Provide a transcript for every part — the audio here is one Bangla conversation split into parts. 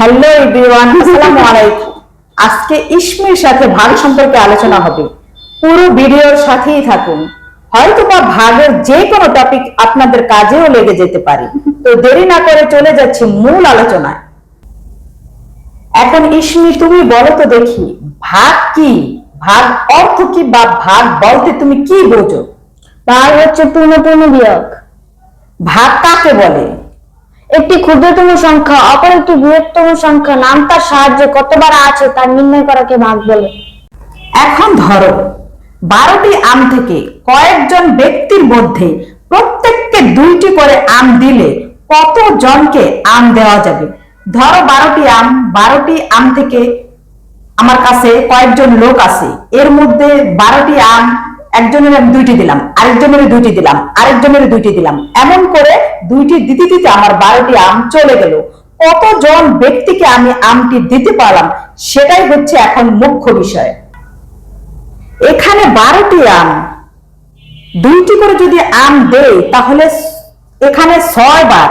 হ্যালো এভরিওয়ান আসসালামু আলাইকুম। আজকে ইসমির সাথে ভাগ সম্পর্কে আলোচনা হবে। পুরো ভিডিওর সাথেই থাকুন। হয়তো বা ভাগের যে কোনো টপিক আপনাদের কাজেও লেগে যেতে পারে। তো দেরি না করে চলে যাচ্ছি মূল আলোচনায়। এখন ইসমি তুমি বলো তো দেখি ভাগ কি? ভাগ অর্থ কি বা ভাগ বলতে তুমি কি বোঝো? ভাগ হচ্ছে পূর্ণপূর্ণ বিয়োগ। ভাগ কাকে বলে? একটি ক্ষুদ্রতম সংখ্যা, অপর একটি বৃহত্তম সংখ্যা, নাম তার সাহায্যে কতবার আছে তা নির্ণয় করাকে ভাগ বলে। এখন ধরো, বারোটি আম থেকে কয়েকজন ব্যক্তির মধ্যে প্রত্যেককে দুইটি করে আম দিলে কত জনকে আম দেওয়া যাবে? ধরো বারোটি আম বারোটি আম থেকে আমার কাছে কয়েকজন লোক আছে। এর মধ্যে বারোটি আম একজনের আমি দুইটি দিলাম, আরেকজনের দুইটি দিলাম, আরেকজনের দুইটি দিলাম। এমন করে দুইটি দিতে দিতে আমার বারোটি আম চলে গেল। কতজন ব্যক্তিকে আমি আমটি দিতে পারলাম, সেটাই হচ্ছে এখন মুখ্য বিষয়। এখানে বারোটি আম। দুইটি করে যদি আম দেই, তাহলে এখানে ছয় বার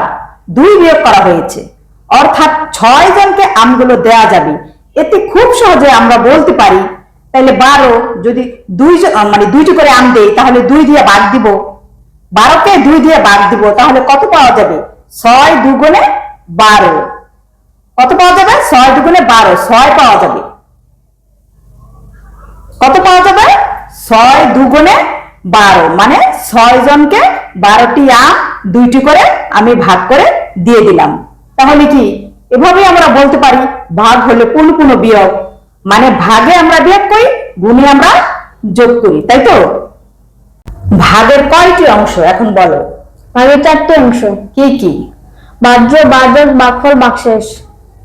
দুই বিয়োগ করা হয়েছে। অর্থাৎ ছয় জনকে আমগুলো দেয়া যাবে। এতে খুব সহজে আমরা বলতে পারি তাহলে বারো যদি দুই মানে দুইটি করে আম দেই, তাহলে দুই দিয়ে বাদ দিব। বারোকে দুই দিয়ে বাদ দিব, তাহলে কত পাওয়া যাবে? ছয় দুগুণে বারো। কত পাওয়া যাবে? ছয় দুগুণে বারো, ছয় পাওয়া যাবে। কত পাওয়া যাবে? ছয় দুগুণে বারো মানে ছয় জনকে বারোটি আম দুইটি করে আমি ভাগ করে দিয়ে দিলাম। তাহলে কি? এভাবেই আমরা বলতে পারি, ভাগ হলে পূর্ণ পূর্ণ বিয়োগ। মানে ভাগে আমরা বিয়োগ করি গুণে আমরা যোগ করি তাই তো? ভাগের কয়টি অংশ? এখন বলো। ভাগের চারটি অংশ। কি কি? বাহ্য বাজক বাকফল বাকশেষ।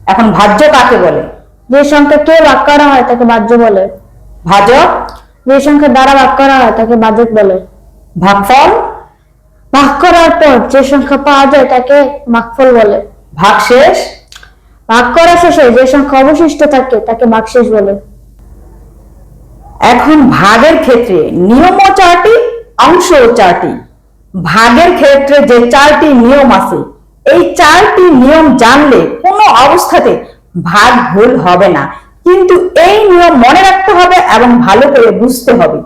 এখন ভাজ্য কাকে বলে? যে সংখ্যা কে ভাগ করা হয় তাকে বাহ্য বলে। ভাজক যে সংখ্যা দ্বারা ভাগ করা হয় তাকে বাজক বলে। ভাগফল? ভাগ করার পর যে সংখ্যা পাওয়া যায় তাকে মাকফল বলে। ভাগশেষ? ভাগ করা শেষে যে সংখ্যা অবশিষ্ট থাকে, তাকে বাকশেষ বলে। এখন ভাগের ক্ষেত্রে নিয়মও চারটি অংশও চারটি। ভাগের ক্ষেত্রে যে চারটি নিয়ম আছে, এই চারটি নিয়ম জানলে কোনো অবস্থাতে ভাগ ভুল হবে না। কিন্তু এই নিয়ম মনে রাখতে হবে এবং ভালো করে বুঝতে হবে।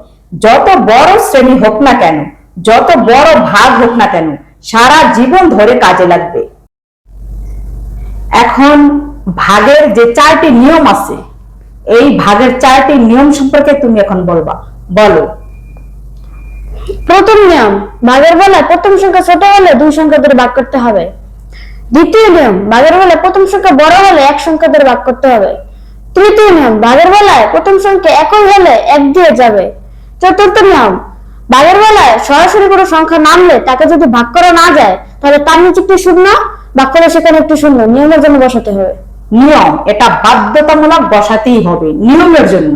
যত বড় শ্রেণি হোক না কেন, যত বড় ভাগ হোক না কেন, সারা জীবন ধরে কাজে লাগবে। এখন ভাগের যে চারটি নিয়ম আছে, এই ভাগের চারটি নিয়ম সম্পর্কে তুমি এখন বলবা। বলো। প্রথম নিয়ম, ভাগের বেলায় প্রথম সংখ্যা ছোট হলে দুই সংখ্যা ধরে ভাগ করতে হবে। দ্বিতীয় নিয়ম, ভাগের বেলায় প্রথম সংখ্যা বড় হলে এক সংখ্যা ধরে ভাগ করতে হবে। তৃতীয় নিয়ম, ভাগের বেলায় প্রথম সংখ্যা একই হলে এক দিয়ে যাবে। চতুর্থ নিয়ম, ভাগের বেলায় সরাসরি কোনো সংখ্যা নামলে তাকে যদি ভাগ করা না যায়, তাহলে তার নিচে একটি শূন্য? করে সেখানে একটি শূন্য নিয়মের জন্য বসাতে হবে। নিয়ম, এটা বাধ্যতামূলক বসাতেই হবে, নিয়মের জন্য।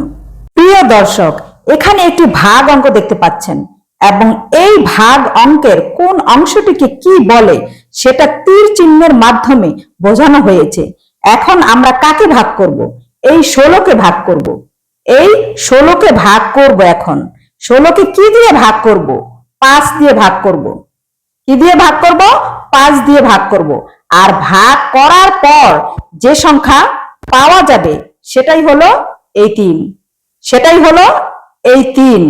প্রিয় দর্শক, এখানে একটি ভাগ অঙ্ক দেখতে পাচ্ছেন, এবং এই ভাগ অঙ্কের কোন অংশটিকে কি বলে সেটা তীর চিহ্নের মাধ্যমে বোঝানো হয়েছে। এখন আমরা কাকে ভাগ করব? এই ষোলোকে ভাগ করব। এই ষোলোকে ভাগ করব এখন। ষোলোকে কি দিয়ে ভাগ করব? পাঁচ দিয়ে ভাগ করব। কি দিয়ে ভাগ করব? পাঁচ দিয়ে ভাগ করব। আর ভাগ করার পর যে সংখ্যা পাওয়া যাবে, সেটাই হলো এই তিন। সেটাই হলো এই তিন।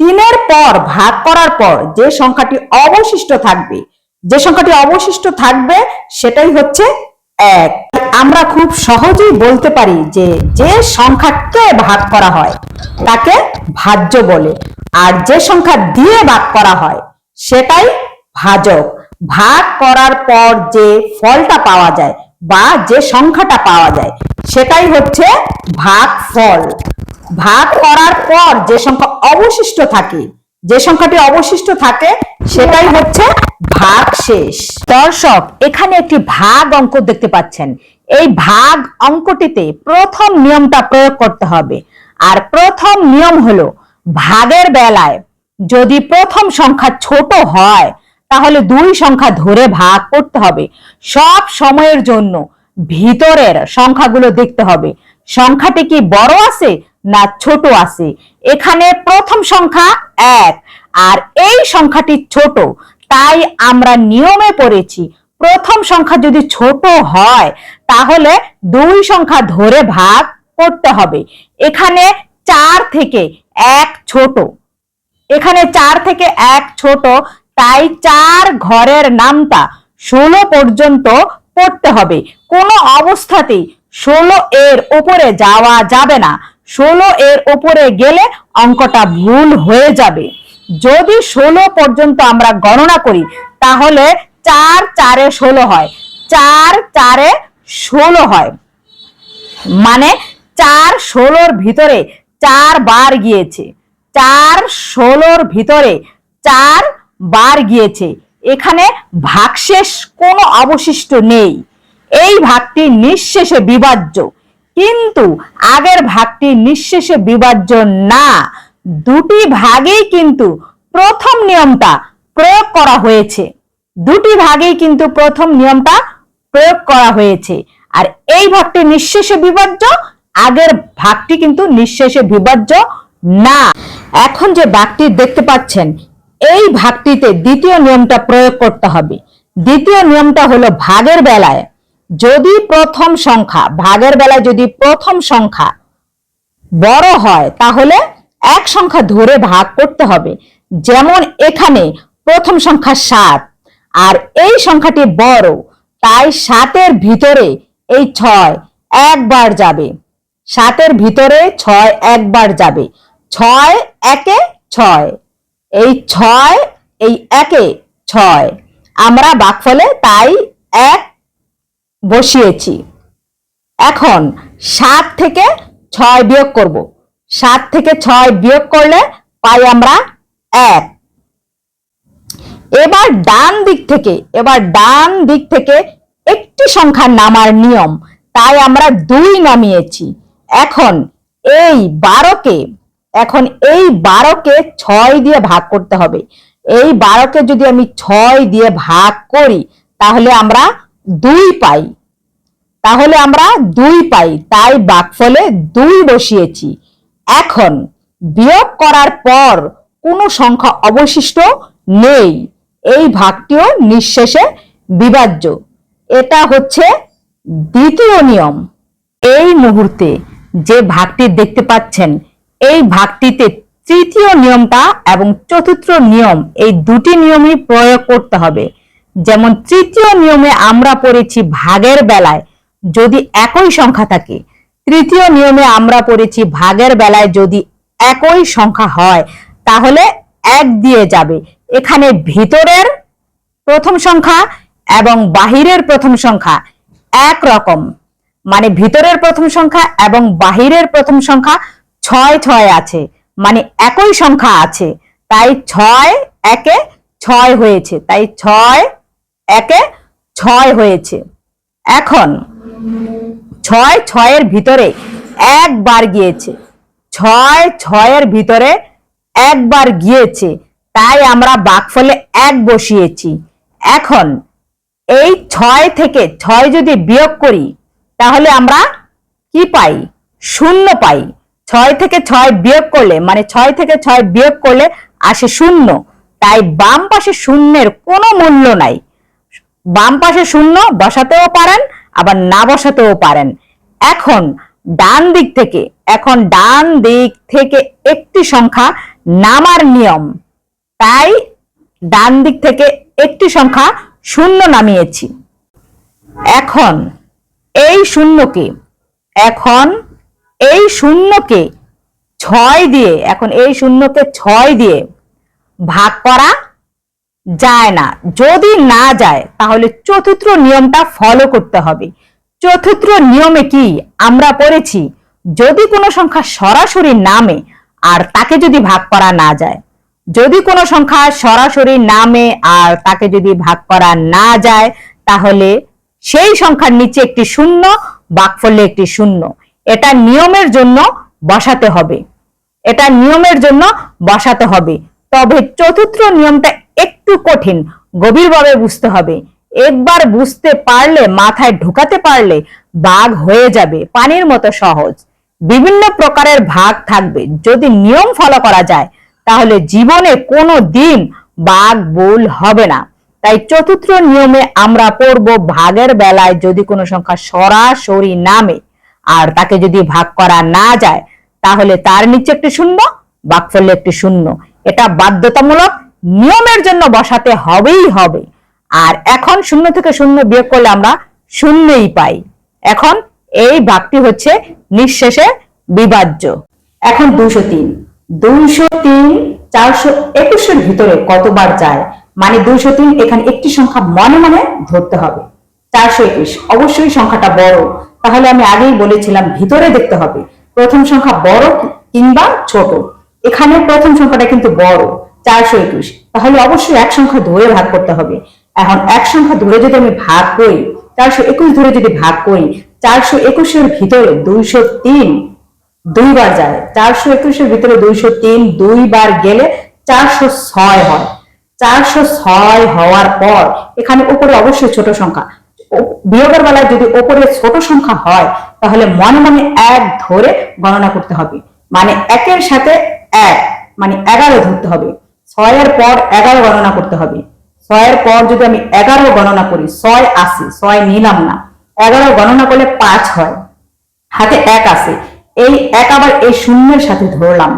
তিনের পর, ভাগ করার পর যে সংখ্যাটি অবশিষ্ট থাকবে, যে সংখ্যাটি অবশিষ্ট থাকবে, সেটাই হচ্ছে এক। আমরা খুব সহজেই বলতে পারি যে যে সংখ্যাকে ভাগ করা হয়, তাকে ভাজ্য বলে। আর যে সংখ্যা দিয়ে ভাগ করা হয়, সেটাই ভাজক। ভাগ করার পর যে ফলটা পাওয়া যায় বা যে সংখ্যাটা পাওয়া যায়, সেটাই হচ্ছে ভাগ ফল। ভাগ করার পর যে সংখ্যা অবশিষ্ট থাকে, যে সংখ্যাটি অবশিষ্ট থাকে, সেটাই হচ্ছে ভাগ শেষ দর্শক, এখানে একটি ভাগ অঙ্ক দেখতে পাচ্ছেন। এই ভাগ অঙ্কটিতে প্রথম নিয়মটা প্রয়োগ করতে হবে। আর প্রথম নিয়ম হলো, ভাগের বেলায় যদি প্রথম সংখ্যা ছোট হয় তাহলে দুই সংখ্যা ধরে ভাগ করতে হবে। সব সময়ের জন্য ভিতরের সংখ্যাগুলো দেখতে হবে। সংখ্যাটি কি বড় আছে না ছোট আছে? এখানে প্রথম সংখ্যা এক, আর এই সংখ্যাটি ছোট, তাই আমরা নিয়মে পড়েছি প্রথম সংখ্যা যদি ছোট হয়, তাহলে দুই সংখ্যা ধরে ভাগ করতে হবে। এখানে চার থেকে এক ছোট। এখানে চার থেকে এক ছোট তাই চার ঘরের নামটা ষোলো পর্যন্ত পড়তে হবে। কোনো অবস্থাতেই ষোলো এর উপরে যাওয়া যাবে না। ষোলো এর ওপরে গেলে অঙ্কটা ভুল হয়ে যাবে। যদি ষোলো পর্যন্ত আমরা গণনা করি, তাহলে চার চারে ষোলো হয়। চার চারে ষোলো হয়। মানে চার ষোলোর ভিতরে চার বার গিয়েছে। চার ষোলোর ভিতরে চার বার গিয়েছে। এখানে ভাগশেষ কোনো অবশিষ্ট নেই। এই ভাগটি নিঃশেষে বিভাজ্য। কিন্তু আগের ভাগটি নিঃশেষে বিভাজ্য না। দুটি ভাগেই কিন্তু প্রথম নিয়মটা প্রয়োগ করা হয়েছে। দুটি ভাগেই কিন্তু প্রথম নিয়মটা প্রয়োগ করা হয়েছে। আর এই ভাগটি নিঃশেষে বিভাজ্য, আগের ভাগটি কিন্তু নিঃশেষে বিভাজ্য না। এখন যে ভাগটি দেখতে পাচ্ছেন এই ভাগটিতে দ্বিতীয় নিয়মটা প্রয়োগ করতে হবে। দ্বিতীয় নিয়মটা হলো ভাগের বেলায় যদি প্রথম সংখ্যা, ভাগের বেলায় যদি প্রথম সংখ্যা বড় হয়, তাহলে এক সংখ্যা ধরে ভাগ করতে হবে। যেমন এখানে প্রথম সংখ্যা সাত আর এই সংখ্যাটি বড়, তাই সাতের ভিতরে এই ছয় একবার যাবে। সাতের ভিতরে ছয় একবার যাবে। ছয় একে ছয় এই ছয়, এই একে ছয়। আমরা বাকফলে তাই এক বসিয়েছি। এখন সাত থেকে ছয় বিয়োগ করব। সাত থেকে ছয় বিয়োগ করলে পাই আমরা এক। এবার ডান দিক থেকে, এবার ডান দিক থেকে একটি সংখ্যা নামার নিয়ম। তাই আমরা দুই নামিয়েছি। এখন এই বারোকে এখন এই বারোকে ছয় দিয়ে ভাগ করতে হবে। এই বারোকে যদি আমি ছয় দিয়ে ভাগ করি, তাহলে আমরা দুই পাই। তাহলে আমরা দুই পাই, তাই বাকফলে দুই বসিয়েছি। এখন বিয়োগ করার পর কোনো সংখ্যা অবশিষ্ট নেই। এই ভাগটিও নিঃশেষে বিভাজ্য। এটা হচ্ছে দ্বিতীয় নিয়ম। এই মুহূর্তে যে ভাগটি দেখতে পাচ্ছেন এই ভাগটিতে তৃতীয় নিয়মটা এবং চতুর্থ নিয়ম, এই দুটি নিয়মই প্রয়োগ করতে হবে। যেমন তৃতীয় নিয়মে আমরা পড়েছি ভাগের বেলায় যদি একই সংখ্যা থাকে, তৃতীয় নিয়মে আমরা পড়েছি ভাগের বেলায় যদি একই সংখ্যা হয়, তাহলে এক দিয়ে যাবে। এখানে ভিতরের প্রথম সংখ্যা এবং বাহিরের প্রথম সংখ্যা এক রকম। মানে ভিতরের প্রথম সংখ্যা এবং বাহিরের প্রথম সংখ্যা ছয় ছয় আছে মানে একই সংখ্যা আছে। তাই ছয় একে ছয় হয়েছে, তাই ছয় একে ছয় হয়েছে। এখন ছয় ছয়ের ভিতরে একবার গিয়েছে, ছয় ছয়ের ভিতরে একবার গিয়েছে, তাই আমরা বাকফলে এক বসিয়েছি। এখন এই ছয় থেকে ছয় যদি বিয়োগ করি, তাহলে আমরা কি পাই? শূন্য পাই। ছয় থেকে ছয় বিয়োগ করলে মানে ছয় থেকে ছয় বিয়োগ করলে আসে শূন্য। তাই বাম পাশে শূন্যের কোনো মূল্য নাই। বাম পাশে শূন্য, বসাতেও পারেন, আবার না বসাতেও পারেন। এখন ডান দিক থেকে, এখন ডান দিক থেকে একটি সংখ্যা নামার নিয়ম। তাই ডান দিক থেকে একটি সংখ্যা শূন্য নামিয়েছি। এখন এই শূন্যকে, এখন এই শূন্যকে ছয় দিয়ে, এখন এই শূন্যকে ছয় দিয়ে ভাগ করা যায় না। যদি না যায়, তাহলে চতুর্থ নিয়মটা ফলো করতে হবে। চতুর্থ নিয়মে কি আমরা পড়েছি? যদি কোনো সংখ্যা সরাসরি নামে আর তাকে যদি ভাগ করা না যায়, যদি কোনো সংখ্যা সরাসরি নামে আর তাকে যদি ভাগ করা না যায়, তাহলে সেই সংখ্যার নিচে একটি শূন্য, বাকফলে একটি শূন্য। এটা নিয়মের জন্য বসাতে হবে। এটা নিয়মের জন্য বসাতে হবে। তবে চতুর্থ নিয়মটা একটু কঠিন, গভীরভাবে বুঝতে হবে। একবার বুঝতে পারলে, মাথায় ঢুকাতে পারলে বাঘ হয়ে যাবে, পানির মতো সহজ। বিভিন্ন প্রকারের ভাগ থাকবে। যদি নিয়ম ফলো করা যায়, তাহলে জীবনে কোনো দিন বাঘ ভুল হবে না। তাই চতুর্থ নিয়মে আমরা পড়ব, ভাগের বেলায় যদি কোনো সংখ্যা সরাসরি নামে আর তাকে যদি ভাগ করা না যায়, তাহলে তার নিচে একটি শূন্য, বাকফলে একটি শূন্য। এটা বাধ্যতামূলক নিয়মের জন্য বসাতে হবেই হবে। আর এখন শূন্য থেকে শূন্য বিয়োগ করলে আমরা শূন্যই পাই। এখন এই ভাগটি হচ্ছে নিঃশেষে বিভাজ্য। এখন দুশো তিন। দুইশো তিন চারশো একুশের ভিতরে কতবার যায়? মানে দুইশো তিন এখানে একটি সংখ্যা মনে মনে ধরতে হবে। চারশো একুশ, অবশ্যই সংখ্যাটা বড়। তাহলে আমি আগেই বলেছিলাম, ভিতরে দেখতে হবে। প্রথম সংখ্যা বড় কিংবা ছোট। এখানে প্রথম সংখ্যাটা কিন্তু বড়, চারশো একুশ। তাহলে অবশ্যই এক সংখ্যা ধরে ভাগ করতে হবে। এখন এক সংখ্যা ধরে যদি আমি ভাগ করি, চারশো একুশ ধরে যদি ভাগ করি, চারশো একুশের ভিতরে দুইশো তিন দুইবার যায়। চারশো একুশের ভিতরে দুইশো তিন দুইবার গেলে চারশো ছয় হয়। চারশো ছয় হওয়ার পর এখানে উপরে অবশ্যই ছোট সংখ্যা। বিয়োগের বেলায় যদি উপরে ছোট সংখ্যা হয়, তাহলে মনে মনে এক ধরে গণনা করতে হবে। মানে একের সাথে এক মানে এগারো ধরতে হবে। ছয়ের পর এগারো গণনা করতে হবে। ছয়ের পর যদি আমি এগারো গণনা করি, ছয় আসি ছয় নিলাম না, এগারো গণনা করলে পাঁচ হয়। হাতে এক আছে। এই এক আবার এই শূন্যের সাথে ধরলাম।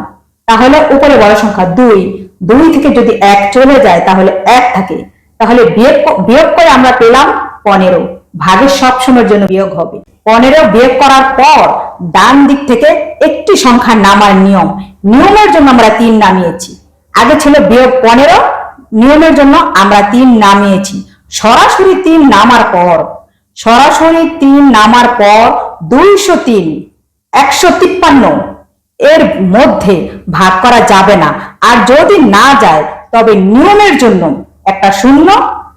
তাহলে উপরে বড় সংখ্যা দুই দুই থেকে যদি এক চলে যায়, তাহলে এক থাকে। তাহলে বিয়োগ বিয়োগ করে আমরা পেলাম পনেরো। ভাগের সব সময়ের জন্য বিয়োগ হবে। পনেরো বিয়োগ করার পর ডান দিক থেকে একটি সংখ্যা নামার নিয়ম। নিয়মের জন্য আমরা তিন নামিয়েছি। আগে ছিল বিয়োগ পনেরো। নিয়মের জন্য আমরা তিন নামিয়েছি। সরাসরি তিন নামার পর, সরাসরি তিন নামার পর দুইশো তিন, একশো তিপ্পান্ন এর মধ্যে ভাগ করা যাবে না। আর যদি না যায়, তবে নিয়মের জন্য একটা শূন্য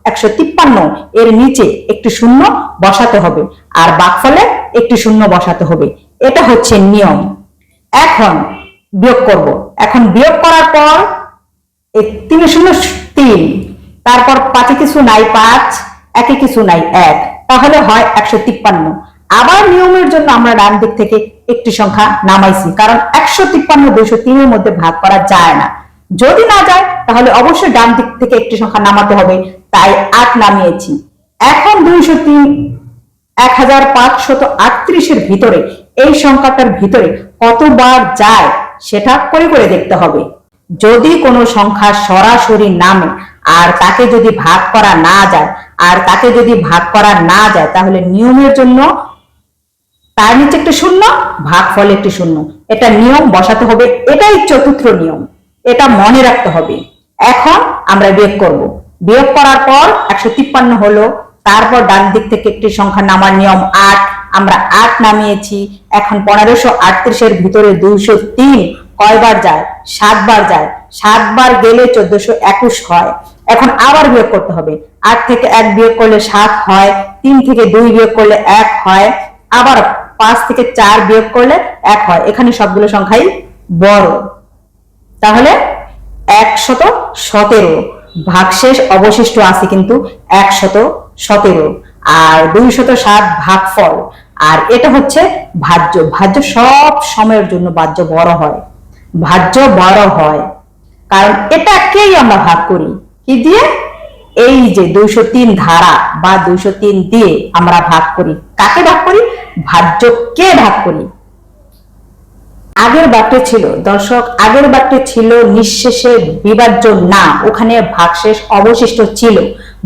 একশো তিপ্পান্ন, এর নিচে একটি শূন্য বসাতে হবে আর বাকফলে একটি শূন্য বসাতে হবে। এটা হচ্ছে নিয়ম। এখন বিয়োগ করব। এখন বিয়োগ করার পর তিনে শূন্য তিন, তারপর পাঁচে কিছু নাই পাঁচ একে কিছু নাই এক, তাহলে হয় একশো তিপ্পান্ন। আবার নিয়মের জন্য আমরা ডান দিক থেকে একটি সংখ্যা নামাইছি, কারণ একশো তিপ্পান্ন দুইশো তিনের মধ্যে ভাগ করা যায় না। যদি না যায়, তাহলে অবশ্যই ডান দিক থেকে একটি সংখ্যা নামাতে হবে। তাই আট নামিয়েছি। এখন দুইশো তিন এক হাজার পাঁচশত আটত্রিশের ভিতরে, এই সংখ্যাটার ভিতরে কতবার যায় সেটা করে করে দেখতে হবে। যদি কোনো সংখ্যা সরাসরি নামে আর তাকে যদি ভাগ করা না যায়, আর তাকে যদি ভাগ করা না যায়, তাহলে নিয়মের জন্য তার নিচে একটি শূন্য ভাগ ফলে একটি শূন্য। এটা নিয়ম বসাতে হবে, এটাই চতুর্থ নিয়ম। এটা মনে রাখতে হবে। এখন আমরা বিয়োগ করব। বিয়োগ করার পর একশো তিপ্পান্ন হলো। তারপর ডান দিক থেকে একটি সংখ্যা নামার নিয়ম আট। আমরা আট নামিয়েছি। এখন পনেরোশো আটত্রিশের ভিতরে দুইশো তিন কয়বার যায়? সাতবার যায়। সাতবার গেলে চোদ্দশো একুশ হয়। এখন আবার বিয়োগ করতে হবে। আট থেকে এক বিয়োগ করলে সাত হয়। তিন থেকে দুই বিয়োগ করলে এক হয়। আবার পাঁচ থেকে চার বিয়োগ করলে এক হয়। এখানে সবগুলো সংখ্যাই বড়। তাহলে একশত সতেরো। ভাগশেষ অবশিষ্ট আছে কিন্তু একশত সতেরো আর দুইশত সাত ভাগফল। আর এটা হচ্ছে ভাজ্য। ভাজ্য সব সময়ের জন্য ভাজ্য বড় হয়। ভাজ্য বড় হয়। কারণ এটাকেই আমরা ভাগ করি। কি দিয়ে? এই যে দুইশো তিন ধারা বা দুইশো তিন দিয়ে আমরা ভাগ করি। কাকে ভাগ করি? ভাজ্যকে ভাগ করি। আগের বাক্যে ছিল, দর্শক, আগের বাক্যে ছিল নিঃশেষে বিভাজ্য না, ওখানে ভাগশেষ অবশিষ্ট ছিল।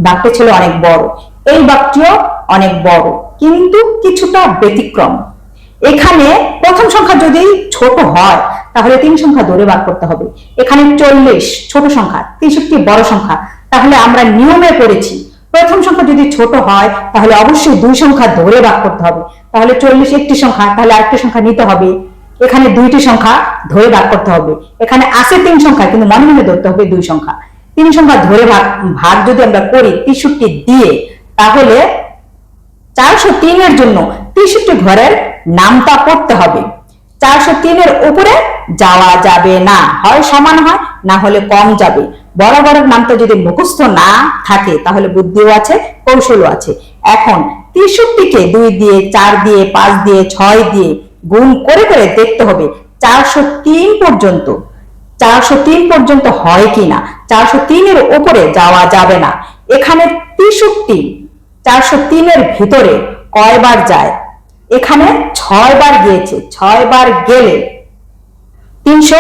বাক্যে ছিল অনেক বড়, এই বাক্যটিও অনেক বড়, কিন্তু কিছুটা ব্যতিক্রম। এখানে প্রথম সংখ্যা যদি ছোট হয়, তাহলে তিন সংখ্যা ধরে ভাগ করতে হবে। এখানে চল্লিশ, ছোট সংখ্যা, তেষট্টি বড় সংখ্যা। তাহলে আমরা নিয়মে পড়েছি, প্রথম সংখ্যা যদি ছোট হয়, তাহলে অবশ্যই দুই সংখ্যা ধরে ভাগ করতে হবে। তাহলে চল্লিশ একটি সংখ্যা, তাহলে আরেকটি সংখ্যা নিতে হবে। এখানে দুইটি সংখ্যা ধরে ভাগ করতে হবে। এখানে আছে তিন সংখ্যা, কিন্তু মনে মনে ধরতে হবে দুই সংখ্যা। তিন সংখ্যা ধরে ভাগ ভাগ যদি আমরা করি তেষট্টি দিয়ে, তাহলে চারশো তিনের জন্য তেষট্টি ঘরের নামটা পড়তে হবে। চারশো তিনের উপরে যাওয়া যাবে না। হয় সমান হয়, না হলে কম যাবে। বড় বড় নামটা যদি মুখস্থ না থাকে, তাহলে বুদ্ধিও আছে, কৌশলও আছে। এখন তেষট্টিকে দুই দিয়ে, চার দিয়ে, পাঁচ দিয়ে, ছয় দিয়ে গুণ করে করে দেখতে হবে চারশো তিন পর্যন্ত। চারশো তিন পর্যন্ত হয় কিনা? চারশো তিনের উপরে যাওয়া যাবে না। এখানে তেষট্টি, চারশো তিনের ভিতরে কয়বার যায়? এখানে ছয় বার গিয়েছে গেলে তিনশো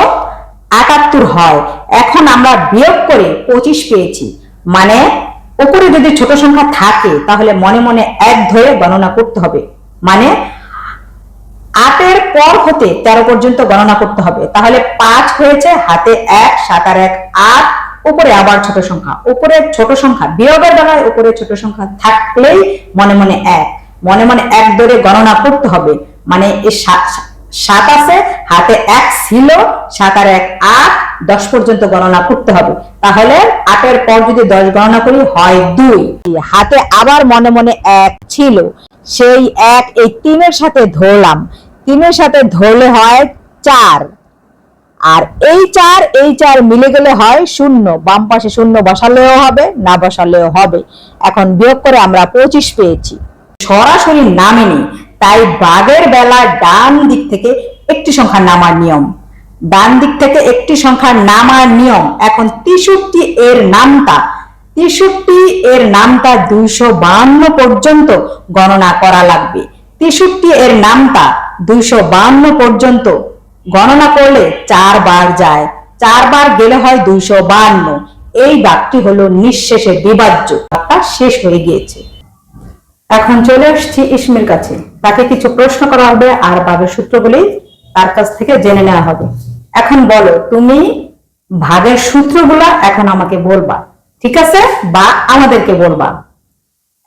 একাত্তর হয়। এখন আমরা বিয়োগ করে পঁচিশ পেয়েছি। মানে উপরে যদি ছোট সংখ্যা থাকে, তাহলে মনে মনে এক ধরে গণনা করতে হবে। মানে আটের পর হতে তেরো পর্যন্ত গণনা করতে হবে। তাহলে পাঁচ হয়েছে, হাতে এক সাত আর এক, আট, উপরে আবার ছোট সংখ্যা। উপরে ছোট সংখ্যা, বিয়োগের বেলায় উপরে ছোট সংখ্যা থাকলেই মনে মনে এক। মনে মনে এক ধরে গণনা করতে হবে। মানে এই সাত আছে, হাতে এক ছিল সাত আর এক, আট, দশ পর্যন্ত গণনা করতে হবে। তাহলে আটের পর যদি দশ গণনা করি, হয় দুই। হাতে আবার মনে মনে এক ছিল। সেই এক এই তিনের সাথে ধরলাম। তিনের সাথে ধরলে হয় চার। আর এই চার এই চার মিলে গেলে হয় শূন্য। বাম পাশে শূন্য বসালেও হবে, না বসালেও হবে। এখন বিয়োগ করে আমরা পঁচিশ পেয়েছি। সরাসরি নামেনি তাই বাঘের বেলা ডান দিক থেকে একটি সংখ্যা নামার নিয়ম। ডান দিক থেকে একটি সংখ্যা নামার নিয়ম। এখন তেষট্টি এর নামটা তেষট্টি এর নামটা দুইশো বান্ন পর্যন্ত গণনা করা লাগবে। তেষট্টি এর নামটা দুইশো বান্ন পর্যন্ত গণনা করলে চারবার যায়। চারবার গেলে হয় দুইশো বান্ন। এই বাক্যটি হলো নিঃশেষে বিভাজ্য। বাক্যটা শেষ হয়ে গিয়েছে। এখন চলে আসছি ইসমির কাছে। তাকে কিছু প্রশ্ন করা হবে আর ভাগের সূত্রগুলি তার কাছ থেকে জেনে নেওয়া হবে। এখন বলো, তুমি ভাগের সূত্রগুলা এখন আমাকে বলবা। ঠিক আছে? বা আমাদেরকে বলবা।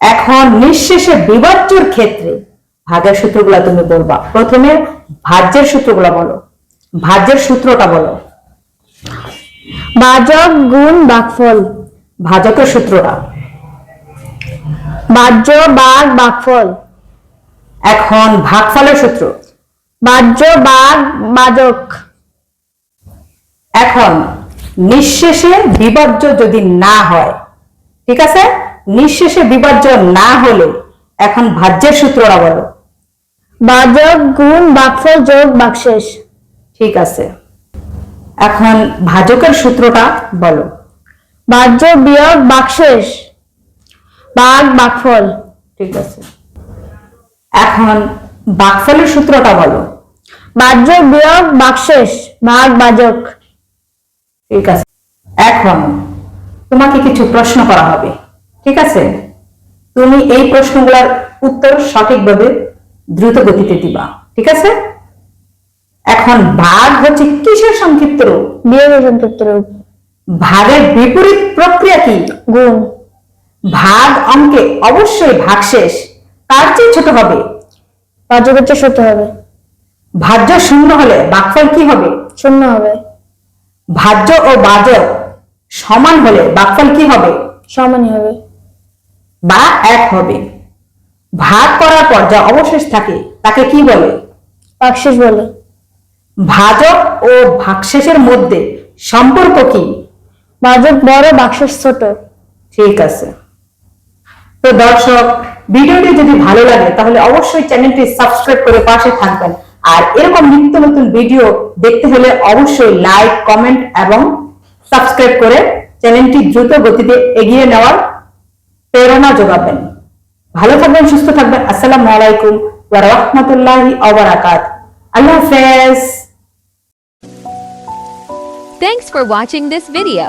এখন নিঃশেষে বিভাজ্যর ক্ষেত্রে ভাগের সূত্রগুলা তুমি বলবা। প্রথমে ভাজ্যের সূত্রগুলা বলো। ভাজ্যের সূত্রটা বলো। বাজক গুণ ভাগফল ভাজকের সূত্রটা। বাহ্য বাঘ ভাগফল এখন ভাগফলের সূত্র। বাহ্য বাঘ বাজক। এখন নিঃশেষে বিভাজ্য যদি না হয় ঠিক আছে? নিঃশেষে বিভাজ্য না হলে এখন ভাজ্যের সূত্রটা বলো। বাজক গুণ ভাগফল যোগ ভাগশেষ ঠিক আছে। এখন ভাজকের সূত্রটা বলো। বাহ্য বিয়োগ ভাগশেষ বাঘ ভাগফল ঠিক আছে। এখন বাকফলের সূত্রটা বলো। বাহ্য বিয়োগ ভাগশেষ ভাগ বাজক। ঠিক আছে। এখন তোমাকে কিছু প্রশ্ন করা হবে। ঠিক আছে? তুমি এই প্রশ্নগুলোর উত্তর সঠিকভাবে দ্রুত গতিতে দিবা ঠিক আছে? এখন ভাগ হচ্ছে কিসের সংক্ষিপ্ত রূপ? বিয়োগের সংক্ষিপ্ত রূপ। ভাগের বিপরীত প্রক্রিয়া কি? গুণ। ভাগ অঙ্কে অবশ্যই ভাগশেষ তার চেয়ে ছোট হবে। বাজকের চেয়ে সত্য হবে। ভাজ্য শূন্য হলে বাকফল কি হবে? শূন্য হবে। ভাজ্য ও বাজক সমান হলে বাকফল কি হবে? সমানই হবে। বা এক হবে। ভাগ করার পর যা অবশেষ থাকে তাকে কি বলে? ভাগশেষ বলে। ভাজক ও ভাগশেষের মধ্যে সম্পর্ক কি? বাজক বড় ভাগশেষ ছোট। ঠিক আছে। তো দর্শক ভিডিওটি যদি ভালো লাগে তাহলে অবশ্যই চ্যানেলটি সাবস্ক্রাইব করে পাশে থাকবেন। আর এরকম নিত্য নতুন ভিডিও দেখতে হলে অবশ্যই লাইক কমেন্ট এবং সাবস্ক্রাইব করে চ্যানেলটি দ্রুত গতিতে এগিয়ে নেওয়ার প্রেরণা যোগাবেন। ভালো থাকবেন সুস্থ থাকবেন আসসালামু আলাইকুম ওয়া রাহমাতুল্লাহি ওয়া বারাকাত আল্লাহ হাফেজ Thanks for watching this video.